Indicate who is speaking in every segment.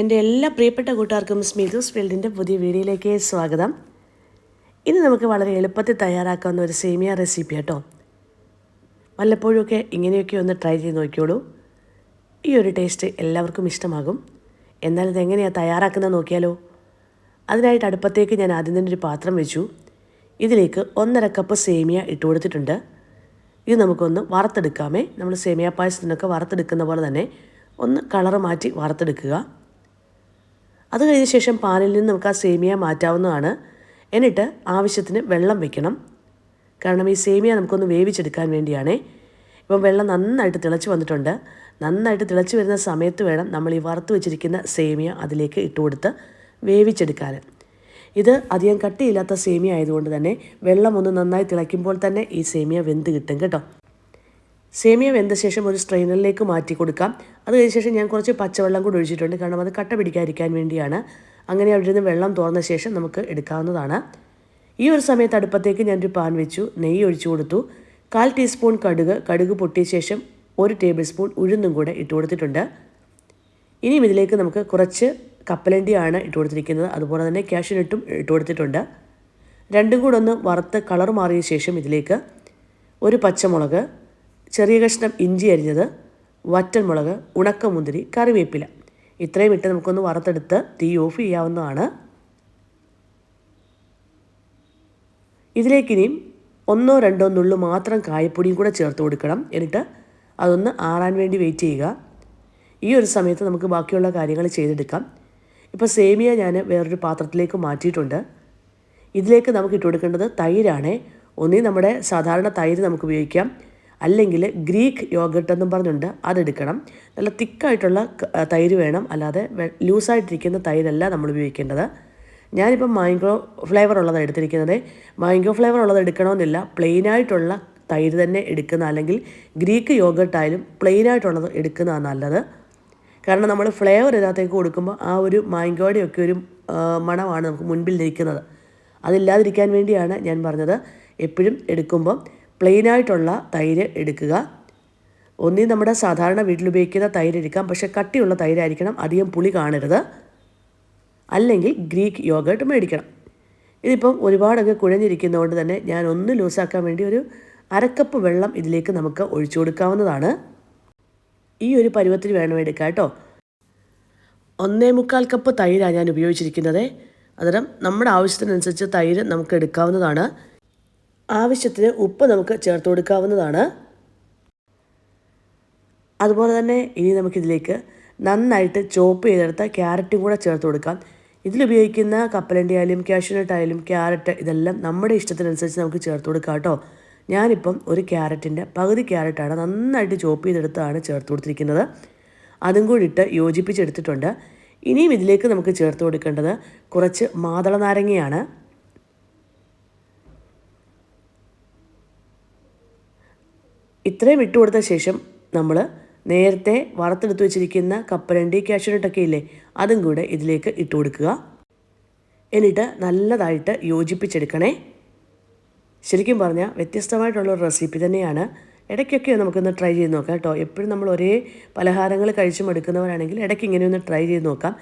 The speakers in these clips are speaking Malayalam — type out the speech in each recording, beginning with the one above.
Speaker 1: എന്റെ എല്ലാ പ്രിയപ്പെട്ട കൂട്ടുകാർക്കും സ്മിതുസ് ഫീൽഡിന്റെ പുതിയ വീഡിയോയിലേക്ക് സ്വാഗതം. ഇന്ന് നമുക്ക് വളരെ എളുപ്പത്തിൽ തയ്യാറാക്കാവുന്ന ഒരു സേമിയ റെസിപ്പി കേട്ടോ. വല്ലപ്പോഴുമൊക്കെ ഇങ്ങനെയൊക്കെ ഒന്ന് ട്രൈ ചെയ്ത് നോക്കിയോളൂ. ഈ ഒരു ടേസ്റ്റ് എല്ലാവർക്കും ഇഷ്ടമാകും. എന്നാൽ ഇതെങ്ങനെയാണ് തയ്യാറാക്കുന്നത് നോക്കിയാലോ? അതിനായിട്ട് അടുപ്പത്തേക്ക് ഞാൻ ആദ്യം തന്നെ ഒരു പാത്രം വെച്ചു. ഇതിലേക്ക് ഒന്നര കപ്പ് സേമിയ ഇട്ട് കൊടുത്തിട്ടുണ്ട്. ഇത് നമുക്കൊന്ന് വറുത്തെടുക്കാമേ. നമ്മൾ സേമിയ പായസത്തിനൊക്കെ വറുത്തെടുക്കുന്ന പോലെ തന്നെ ഒന്ന് കളറ് മാറ്റി വറുത്തെടുക്കുക. അത് കഴിഞ്ഞ ശേഷം പാനിൽ നിന്ന് നമുക്ക് ആ സേമിയ മാറ്റാവുന്നതാണ്. എന്നിട്ട് ആവശ്യത്തിന് വെള്ളം വെക്കണം. കാരണം ഈ സേമിയ നമുക്കൊന്ന് വേവിച്ചെടുക്കാൻ വേണ്ടിയാണേ. ഇപ്പം വെള്ളം നന്നായിട്ട് തിളച്ച് വന്നിട്ടുണ്ട്. നന്നായിട്ട് തിളച്ച് വരുന്ന സമയത്ത് വേണം നമ്മൾ ഈ വറുത്ത് വെച്ചിരിക്കുന്ന സേമിയ അതിലേക്ക് ഇട്ട് കൊടുത്ത് വേവിച്ചെടുക്കാൻ. ഇത് അധികം കട്ടിയില്ലാത്ത സേമിയ ആയതുകൊണ്ട് തന്നെ വെള്ളം ഒന്ന് നന്നായി തിളയ്ക്കുമ്പോൾ തന്നെ ഈ സേമിയ വെന്ത് കിട്ടും കേട്ടോ. സേമിയ വെന്ത ശേഷം ഒരു സ്ട്രെയിനറിലേക്ക് മാറ്റി കൊടുക്കാം. അത് കഴിഞ്ഞ ശേഷം ഞാൻ കുറച്ച് പച്ചവെള്ളം കൂടി ഒഴിച്ചിട്ടുണ്ട്. കാരണം അത് കട്ട പിടിക്കാതിരിക്കാൻ വേണ്ടിയാണ്. അങ്ങനെ അവിടെ നിന്ന് വെള്ളം തുറന്ന ശേഷം നമുക്ക് എടുക്കാവുന്നതാണ്. ഈ ഒരു സമയത്ത് അടുപ്പത്തേക്ക് ഞാനൊരു പാൻ വെച്ചു. നെയ്യ് ഒഴിച്ചു കൊടുത്തു. കാൽ ടീസ്പൂൺ കടുക് കടുക് പൊട്ടിയ ശേഷം ഒരു ടേബിൾ സ്പൂൺ ഉഴുന്നും കൂടെ ഇട്ട് കൊടുത്തിട്ടുണ്ട്. ഇനിയും ഇതിലേക്ക് നമുക്ക് കുറച്ച് കപ്പലണ്ടിയാണ് ഇട്ട് കൊടുത്തിരിക്കുന്നത്. അതുപോലെ തന്നെ കാഷ്യൂനട്ടും ഇട്ട് കൊടുത്തിട്ടുണ്ട്. രണ്ടും കൂടെ ഒന്ന് വറുത്ത് കളർ മാറിയ ശേഷം ഇതിലേക്ക് ഒരു പച്ചമുളക് ചെറിയ കഷ്ണം ഇഞ്ചി അരിഞ്ഞത് വറ്റൽമുളക് ഉണക്കമുന്തിരി കറിവേപ്പില. ഇത്രയും ഇട്ട് നമുക്കൊന്ന് വറുത്തെടുത്ത് തീ ഓഫ് ചെയ്യാവുന്നതാണ്. ഇതിലേക്കിനിയും ഒന്നോ രണ്ടോ നുള്ളു മാത്രം കായപ്പൊടിയും കൂടെ ചേർത്ത് കൊടുക്കണം. എന്നിട്ട് അതൊന്ന് ആറാൻ വേണ്ടി വെയിറ്റ് ചെയ്യുക. ഈ ഒരു സമയത്ത് നമുക്ക് ബാക്കിയുള്ള കാര്യങ്ങൾ ചെയ്തെടുക്കാം. ഇപ്പോൾ സേമിയ ഞാൻ വേറൊരു പാത്രത്തിലേക്ക് മാറ്റിയിട്ടുണ്ട്. ഇതിലേക്ക് നമുക്ക് ഇട്ട് കൊടുക്കേണ്ടത് തൈരാണ്. ഒന്നീ നമ്മുടെ സാധാരണ തൈര് നമുക്ക് ഉപയോഗിക്കാം. അല്ലെങ്കിൽ ഗ്രീക്ക് യോഗട്ട് എന്നും പറഞ്ഞുണ്ട്. അതെടുക്കണം. നല്ല തിക്കായിട്ടുള്ള തൈര് വേണം. അല്ലാതെ ലൂസായിട്ടിരിക്കുന്ന തൈരല്ല നമ്മൾ ഉപയോഗിക്കേണ്ടത്. ഞാനിപ്പം മാംഗോ ഫ്ലേവർ ഉള്ളതാണ് എടുത്തിരിക്കുന്നത്. മാംഗോ ഫ്ലേവർ ഉള്ളത് എടുക്കണമെന്നില്ല. പ്ലെയിനായിട്ടുള്ള തൈര് തന്നെ എടുക്കുന്ന അല്ലെങ്കിൽ ഗ്രീക്ക് യോഗട്ടായാലും പ്ലെയിനായിട്ടുള്ളത് എടുക്കുന്നതാണ് നല്ലത്. കാരണം നമ്മൾ ഫ്ലേവർ ഇതിനകത്തേക്ക് കൊടുക്കുമ്പോൾ ആ ഒരു മാംഗോയുടെയൊക്കെ ഒരു മണമാണ് നമുക്ക് മുൻപിൽ നിൽക്കുന്നത് അതില്ലാതിരിക്കാൻ വേണ്ടിയാണ് ഞാൻ പറഞ്ഞത്. എപ്പോഴും എടുക്കുമ്പം പ്ലെയിനായിട്ടുള്ള തൈര് എടുക്കുക. ഒന്നീ നമ്മുടെ സാധാരണ വീട്ടിൽ ഉപയോഗിക്കുന്ന തൈര് എടുക്കാം പക്ഷേ കട്ടിയുള്ള തൈരായിരിക്കണം. അധികം പുളി കാണരുത്. അല്ലെങ്കിൽ ഗ്രീക്ക് യോഗർട്ട് മേടിക്കണം. ഇതിപ്പം ഒരുപാടങ്ങ് കുഴഞ്ഞിരിക്കുന്നതുകൊണ്ട് തന്നെ ഞാൻ ഒന്ന് ലൂസാക്കാൻ വേണ്ടി ഒരു അരക്കപ്പ് വെള്ളം ഇതിലേക്ക് നമുക്ക് ഒഴിച്ചു കൊടുക്കാവുന്നതാണ്. ഈ ഒരു പരുവത്തിൽ വേണം എടുക്കാം കേട്ടോ. ഒന്നേ മുക്കാൽ കപ്പ് തൈരാണ് ഞാൻ ഉപയോഗിച്ചിരിക്കുന്നത്. അതരം നമ്മുടെ ആവശ്യത്തിനനുസരിച്ച് തൈര് നമുക്ക് എടുക്കാവുന്നതാണ്. ആവശ്യത്തിന് ഉപ്പ് നമുക്ക് ചേർത്ത് കൊടുക്കാവുന്നതാണ്. അതുപോലെ തന്നെ ഇനി നമുക്കിതിലേക്ക് നന്നായിട്ട് ചോപ്പ് ചെയ്തെടുത്ത ക്യാരറ്റും കൂടെ ചേർത്ത് കൊടുക്കാം. ഇതിലുപയോഗിക്കുന്ന കപ്പലണ്ടി ആയാലും കാഷ്യൂനട്ട് ആയാലും ക്യാരറ്റ് ഇതെല്ലാം നമ്മുടെ ഇഷ്ടത്തിനനുസരിച്ച് നമുക്ക് ചേർത്ത് കൊടുക്കാം കേട്ടോ. ഞാനിപ്പം ഒരു ക്യാരറ്റിന്റെ പകുതി ക്യാരറ്റാണ് നന്നായിട്ട് ചോപ്പ് ചെയ്തെടുത്താണ് ചേർത്ത് കൊടുത്തിരിക്കുന്നത്. അതും കൂടി ഇട്ട് യോജിപ്പിച്ചെടുത്തിട്ടുണ്ട്. ഇനിയും ഇതിലേക്ക് നമുക്ക് ചേർത്ത് കൊടുക്കേണ്ടത് കുറച്ച് മാതള നാരങ്ങയാണ് ഇത്രയും ഇട്ട് കൊടുത്ത ശേഷം നമ്മൾ നേരത്തെ വറുത്തെടുത്ത് വെച്ചിരിക്കുന്ന കപ്പലണ്ടി കാഷ്യൂനട്ടൊക്കെ ഇല്ലേ അതും കൂടെ ഇതിലേക്ക് ഇട്ട് കൊടുക്കുക. എന്നിട്ട് നല്ലതായിട്ട് യോജിപ്പിച്ചെടുക്കണേ. ശരിക്കും പറഞ്ഞാൽ വ്യത്യസ്തമായിട്ടുള്ള ഒരു റെസിപ്പി തന്നെയാണ്. ഇടയ്ക്കൊക്കെ നമുക്കൊന്ന് ട്രൈ ചെയ്ത് നോക്കാം കേട്ടോ. എപ്പോഴും നമ്മൾ ഒരേ പലഹാരങ്ങൾ കഴിച്ചും എടുക്കുന്നവരാണെങ്കിൽ ഇടയ്ക്ക് ഇങ്ങനെ ഒന്ന് ട്രൈ ചെയ്ത് നോക്കാം.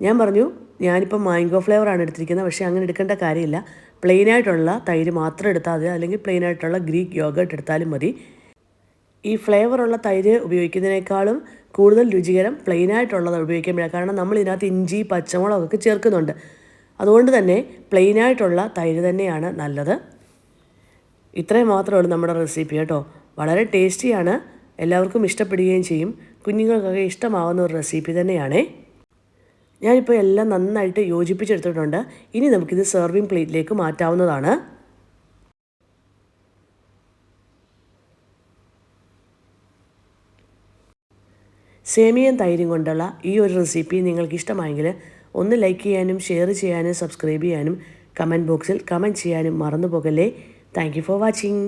Speaker 1: ഞാൻ പറഞ്ഞു ഞാനിപ്പോൾ മാംഗോ ഫ്ലേവറാണ് എടുത്തിരിക്കുന്നത്. പക്ഷേ അങ്ങനെ എടുക്കേണ്ട കാര്യമില്ല. പ്ലെയിനായിട്ടുള്ള തൈര് മാത്രം എടുത്താൽ മതി. അല്ലെങ്കിൽ പ്ലെയിനായിട്ടുള്ള ഗ്രീക്ക് യോഗട്ട് എടുത്താലും മതി. ഈ ഫ്ലേവറുള്ള തൈര് ഉപയോഗിക്കുന്നതിനേക്കാളും കൂടുതൽ രുചികരം പ്ലെയിനായിട്ടുള്ളത് ഉപയോഗിക്കുമ്പോഴാണ് കാരണം നമ്മൾ ഇതിനകത്ത് ഇഞ്ചി പച്ചമുളകൊക്കെ ചേർക്കുന്നുണ്ട്. അതുകൊണ്ട് തന്നെ പ്ലെയിനായിട്ടുള്ള തൈര് തന്നെയാണ് നല്ലത്. ഇത്രയും മാത്രമേ ഉള്ളൂ നമ്മുടെ റെസിപ്പി കേട്ടോ. വളരെ ടേസ്റ്റിയാണ്. എല്ലാവർക്കും ഇഷ്ടപ്പെടുകയും ചെയ്യും. കുഞ്ഞുങ്ങൾക്കൊക്കെ ഇഷ്ടമാവുന്ന ഒരു റെസിപ്പി തന്നെയാണേ. ഞാനിപ്പോൾ എല്ലാം നന്നായിട്ട് യോജിപ്പിച്ചെടുത്തിട്ടുണ്ട്. ഇനി നമുക്കിത് സെർവിങ് പ്ലേറ്റിലേക്ക് മാറ്റാവുന്നതാണ്. സേമിയൻ തൈരും കൊണ്ടുള്ള ഈ ഒരു റെസിപ്പി നിങ്ങൾക്ക് ഇഷ്ടമായെങ്കിൽ ഒന്ന് ലൈക്ക് ചെയ്യാനും ഷെയർ ചെയ്യാനും സബ്സ്ക്രൈബ് ചെയ്യാനും കമന്റ് ബോക്സിൽ കമന്റ് ചെയ്യാനും മറന്നു പോകല്ലേ താങ്ക് ഫോർ വാച്ചിങ്